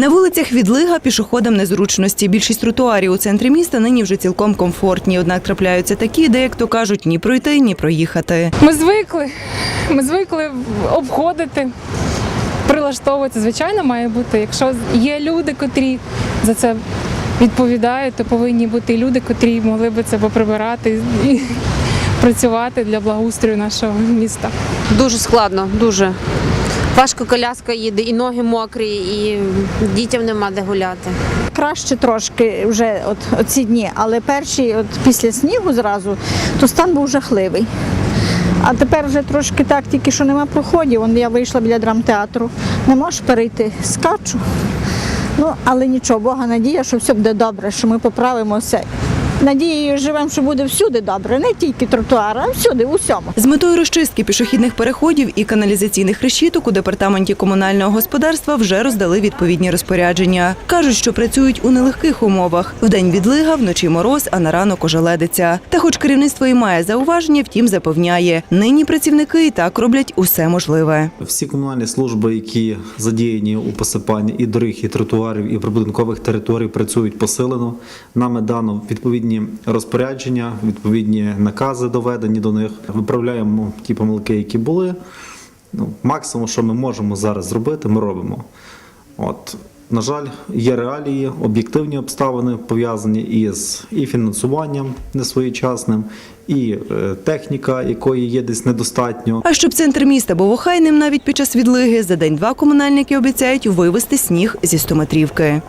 На вулицях Відлига пішоходам незручності. Більшість тротуарів у центрі міста нині вже цілком комфортні. Однак трапляються такі, де, як то кажуть, ні пройти, ні проїхати. Ми звикли. Ми звикли обходити, прилаштовуватися. Звичайно, має бути. Якщо є люди, котрі за це відповідають, то повинні бути і люди, котрі могли би це поприбирати і працювати для благоустрою нашого міста. Дуже складно, дуже. Важко коляска їде, і ноги мокрі, і дітям нема де гуляти. краще трошки вже от, оці дні, але перші, от після снігу зразу, то стан був жахливий. А тепер вже трошки так, тільки що нема проходів. Вон я вийшла біля драмтеатру, не можеш перейти, скачу. Ну, але нічого, Бога надія, що все буде добре, що ми поправимося. Надією живемо, що буде всюди добре, не тільки тротуар, а всюди, у всьому. З метою розчистки пішохідних переходів і каналізаційних решіток у департаменті комунального господарства вже роздали відповідні розпорядження. Кажуть, що працюють у нелегких умовах. Вдень відлига, вночі мороз, а на ранок ожеледиться. Та хоч керівництво і має зауваження, втім запевняє, нині працівники і так роблять усе можливе. Всі комунальні служби, які задіяні у посипанні і доріг, і тротуарів, і прибудинкових територій, працюють посилено. Нами дано відповідні розпорядження, відповідні накази доведені до них. Виправляємо ті помилки, які були. Ну, максимум, що ми можемо зараз зробити, ми робимо. От. На жаль, є реалії, об'єктивні обставини пов'язані із і фінансуванням несвоєчасним, і е, техніка, якої є десь недостатньо. А щоб центр міста був охайним навіть під час відлиги, за день-два комунальники обіцяють вивезти сніг зі стометрівки.